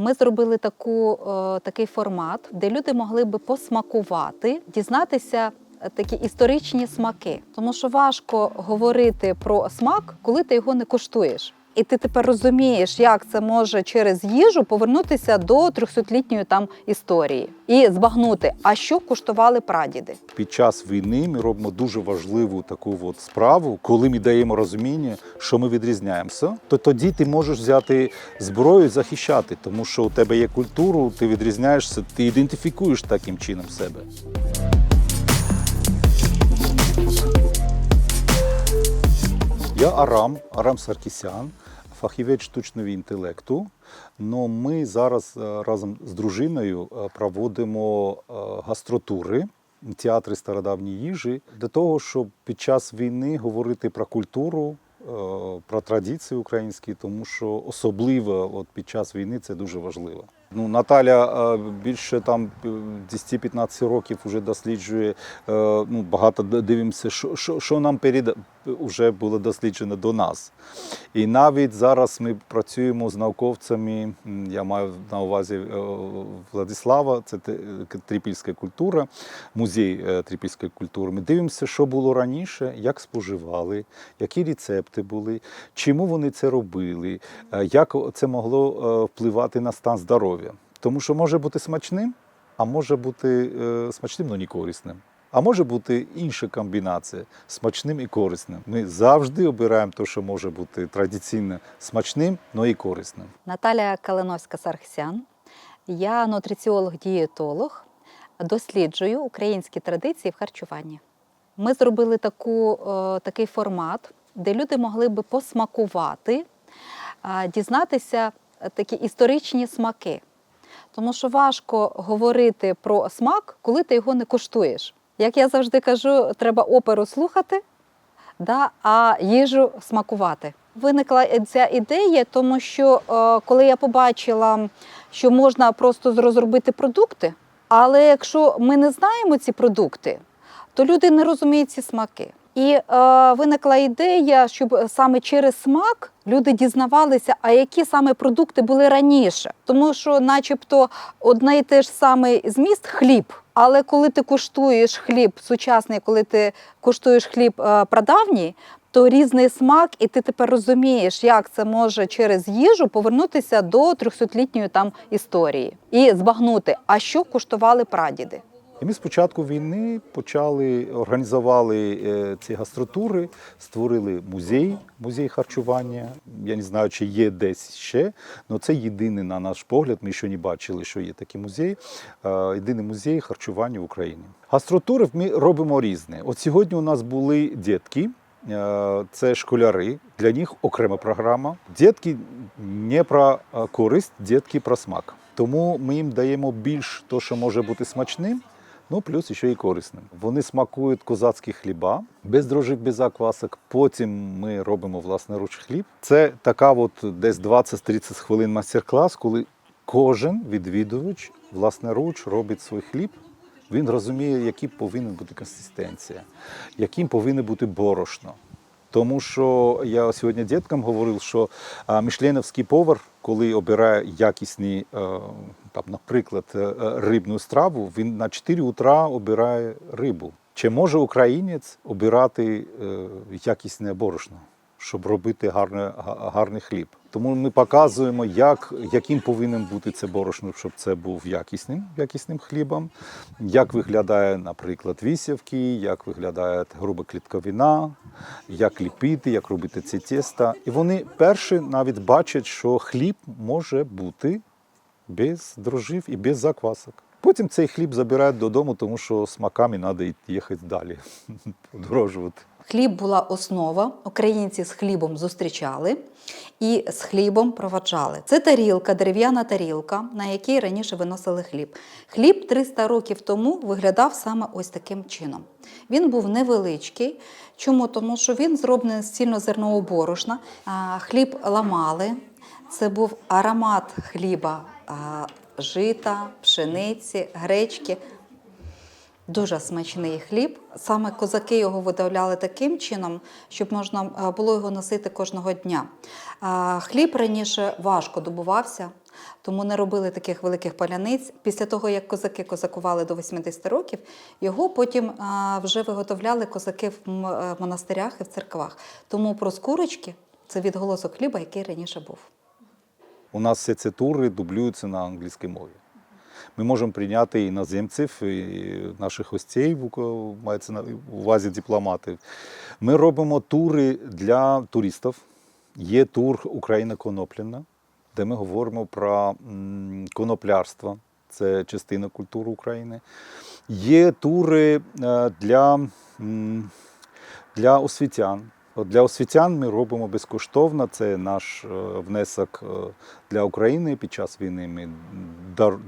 Ми зробили таку, е, такий формат, де люди могли би посмакувати, дізнатися е, такі історичні смаки. Тому що важко говорити про смак, коли ти його не куштуєш. І ти тепер розумієш, як це може через їжу повернутися до 300-літньої там історії і збагнути, а що куштували прадіди. Під час війни ми робимо дуже важливу таку от справу, коли ми даємо розуміння, що ми відрізняємося, то тоді ти можеш взяти зброю і захищати, тому що у тебе є культуру, ти відрізняєшся, ти ідентифікуєш таким чином себе. Я Арам, Арам Саркісян, фахівець штучного інтелекту. Но ми зараз е, разом з дружиною е, проводимо е, гастротури, театри стародавньої їжі для того, щоб під час війни говорити про культуру, про традиції українські, тому що особливо от під час війни це дуже важливо. Ну, Наталя е, більше там е, 10-15 років вже досліджує. е, Ну, багато дивимося, що, що, нам перед вже було досліджено до нас. І навіть зараз ми працюємо з науковцями. Я маю на увазі е, Владислава, це е, трипільська культура, музей е, трипільської культури. Ми дивимося, що було раніше, як споживали, які рецепти були, чому вони це робили, е, як це могло е, впливати на стан здоров'я. Тому що може бути смачним, а може бути е, смачним, але не корисним. А може бути інша комбінація смачним і корисним. Ми завжди обираємо те, що може бути традиційно смачним, але і корисним. Наталя Калиновська Сархсян. Я нутриціолог-дієтолог, досліджую українські традиції в харчуванні. Ми зробили таку, е, такий формат, де люди могли би посмакувати, дізнатися такі історичні смаки. Тому що важко говорити про смак, коли ти його не коштуєш. Як я завжди кажу, треба оперу слухати, да, а їжу смакувати. Виникла ця ідея, тому що е, коли я побачила, що можна просто розробити продукти, але якщо ми не знаємо ці продукти, то люди не розуміють ці смаки. І е, виникла ідея, щоб саме через смак люди дізнавалися, а які саме продукти були раніше. Тому що, начебто, одне і те ж самий зміст хліб. Але коли ти куштуєш хліб сучасний, коли ти куштуєш хліб е, прадавній, то різний смак, і ти тепер розумієш, як це може через їжу повернутися до 300-літньої там історії і збагнути, а що куштували прадіди. І ми з початку війни почали організували е, ці гастротури, створили музей, музей харчування. Я не знаю, чи є десь ще, але це єдиний на наш погляд. Ми ще не бачили, що є такий музей. е, Єдиний музей харчування в Україні. Гастротури ми робимо різне. От сьогодні у нас були дітки. е, Це школяри, для них окрема програма. Дітки не про користь, дітки про смак. Тому ми їм даємо більш то, що може бути смачним, ну плюс ще й корисним. Вони смакують козацькі хліба, без дрожжів, без заквасок. Потім ми робимо власноруч хліб. Це така от десь 20-30 хвилин майстер-клас, коли кожен відвідувач власноруч робить свій хліб. Він розуміє, який повинен бути консистенція, яким повинен бути борошно. Тому що я сьогодні діткам говорив, що мішленовський повар, коли обирає якісні, е, там, наприклад, е, е, рибну страву, він на 4 утра обирає рибу. Чи може українець обирати е, якісне борошно, щоб робити гарне, гарний хліб? Тому ми показуємо, як, яким повинен бути це борошно, щоб це був якісним, якісним хлібом, як виглядає, наприклад, вісівки, як виглядає груба клітковина, як ліпити, як робити ці тіста. І вони перші навіть бачать, що хліб може бути без дрожжів і без заквасок. Потім цей хліб забирають додому, тому що смаками треба їхати далі, подорожувати. Хліб була основа. Українці з хлібом зустрічали і з хлібом проваджали. Це тарілка, дерев'яна тарілка, на якій раніше виносили хліб. Хліб 300 років тому виглядав саме ось таким чином. Він був невеличкий. Чому? Тому що він зроблений з цільнозернового борошна. Хліб ламали. Це був аромат хліба, жита, пшениці, гречки. Дуже смачний хліб. Саме козаки його видавляли таким чином, щоб можна е, було його носити кожного дня. Е, Хліб раніше важко добувався, тому не робили таких великих паляниць. Після того, як козаки козакували до 80 років, його потім вже виготовляли козаки в е, монастирях і в церквах. Тому про скурочки це відголосок хліба, який раніше був. У нас всі ці тури дублюються на англійській мові. Ми можемо прийняти іноземців, і наших гостей, мається на увазі дипломатів. Ми робимо тури для туристів. Є тур Україна конопляна, де ми говоримо про коноплярство. Це частина культури України. Є тури е, для, для освітян. Для освітян ми робимо безкоштовно. Це наш е, внесок е, для України під час війни. Ми дар,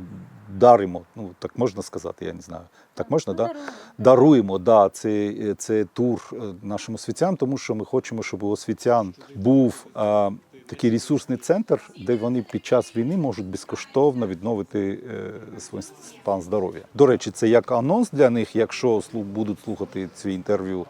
даримо, ну так можна сказати, я не знаю. Так можна. Да? Даруємо да, це, це тур е, нашим освітянам, тому що ми хочемо, щоб у освітян був е, такий ресурсний центр, де вони під час війни можуть безкоштовно відновити е, свій стан здоров'я. До речі, це як анонс для них, якщо будуть слухати ці інтерв'ю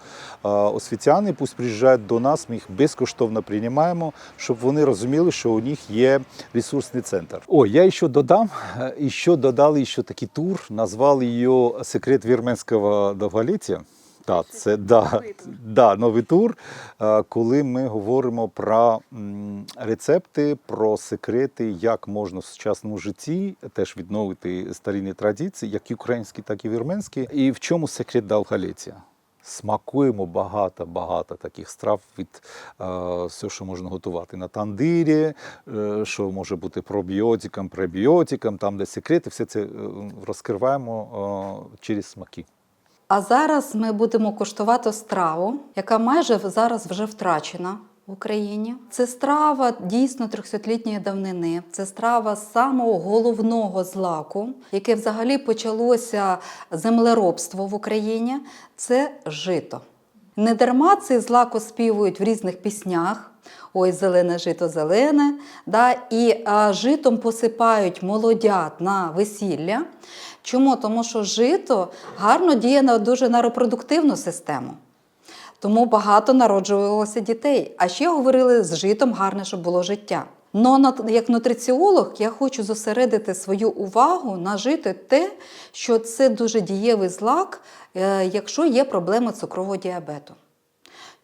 е, освітяни, пусть приїжджають до нас, ми їх безкоштовно приймаємо, щоб вони розуміли, що у них є ресурсний центр. О, я ще додам, е, і що додали ще такий тур, назвали його Секрет вірменського довголіття. Так, це да, да, новий тур, коли ми говоримо про рецепти, про секрети, як можна в сучасному житті теж відновити старинні традиції, як і українські, так і вірменські. І в чому секрет довголіття? Смакуємо багато багато таких страв від е, все, що можна готувати на тандирі, е, що може бути пробіотиком, пребіотиком, там де секрети, все це е, розкриваємо е, через смаки. А зараз ми будемо куштувати страву, яка майже зараз вже втрачена в Україні. Це страва дійсно 300-літньої давнини. Це страва самого головного злаку, яке взагалі почалося землеробство в Україні. Це жито. Не дарма цей злак оспівують в різних піснях. Ой, зелене жито зелене, да, і а, житом посипають молодят на весілля. Чому? Тому що жито гарно діє на дуже на репродуктивну систему. Тому багато народжувалося дітей. А ще говорили з житом гарне, щоб було життя. Но як нутриціолог я хочу зосередити свою увагу на жити те, що це дуже дієвий злак, е, якщо є проблеми цукрового діабету.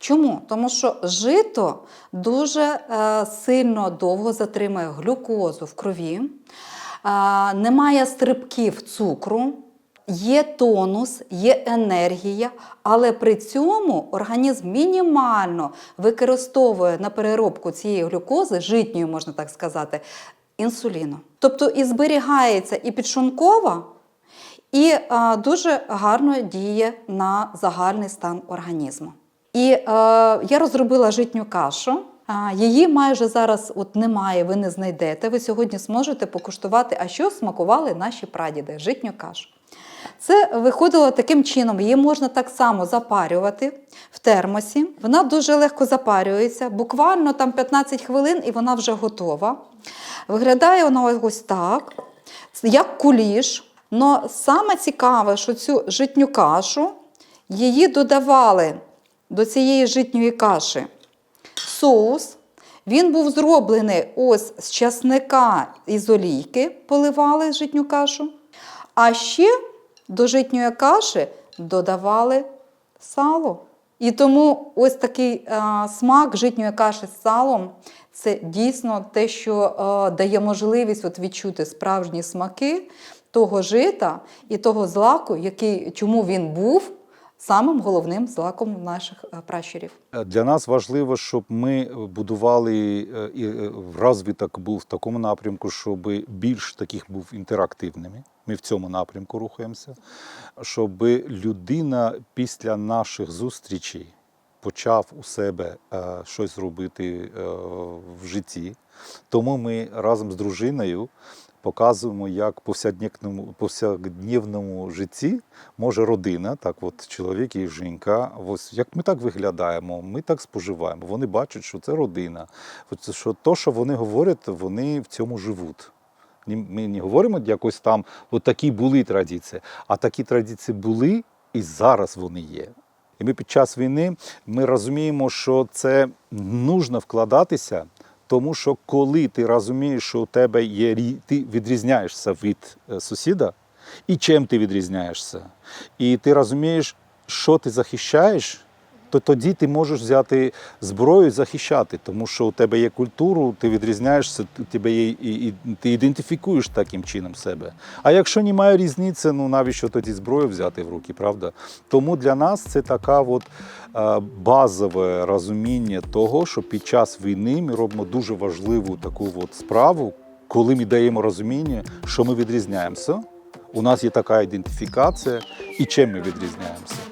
Чому? Тому що жито дуже е, сильно довго затримує глюкозу в крові, е, немає стрибків цукру, є тонус, є енергія, але при цьому організм мінімально використовує на переробку цієї глюкози, житньої, можна так сказати, інсуліну. Тобто і зберігається і підшлункова, і е, дуже гарно діє на загальний стан організму. І е, я розробила житню кашу. Її майже зараз от немає, ви не знайдете. Ви сьогодні зможете покуштувати, а що смакували наші прадіди житню кашу. Це виходило таким чином. Її можна так само запарювати в термосі. Вона дуже легко запарюється, буквально там 15 хвилин і вона вже готова. Виглядає вона ось так, як куліш. Но саме цікаве, що цю житню кашу її додавали до цієї житньої каші соус. Він був зроблений ось з часника і олійки, поливали житню кашу. А ще до житньої каші додавали сало. І тому ось такий а, смак житньої каші з салом це дійсно те, що а, дає можливість от відчути справжні смаки того жита і того злаку, який, чому він був самим головним злаком наших пращурів. Е, Для нас важливо, щоб ми будували е, і е, розвиток був в такому напрямку, щоб більш таких був інтерактивними. Ми в цьому напрямку рухаємося, щоб людина після наших зустрічей почав у себе е, щось робити е, в житті. Тому ми разом з дружиною показуємо, як повсякдневному, повсякдневному житті може родина, так от чоловік і жінка, ось як ми так виглядаємо, ми так споживаємо. Вони бачать, що це родина. Що то, що вони говорять, вони в цьому живуть. Ми не говоримо якось там, от такі були традиції, а такі традиції були і зараз вони є. І ми під час війни ми розуміємо, що це нужно вкладатися Тому що коли ти розумієш, що у тебе є ти відрізняєшся від е, сусіда, і чим ти відрізняєшся, і ти розумієш, що ти захищаєш, то тоді ти можеш взяти зброю і захищати, тому що у тебе є культура, ти відрізняєшся, тебе є і, і ти ідентифікуєш таким чином себе. А якщо немає різниці, ну навіщо тоді зброю взяти в руки, правда? Тому для нас це така от е, базове розуміння того, що під час війни ми робимо дуже важливу таку от справу, коли ми даємо розуміння, що ми відрізняємося. У нас є така ідентифікація, і чим ми відрізняємося.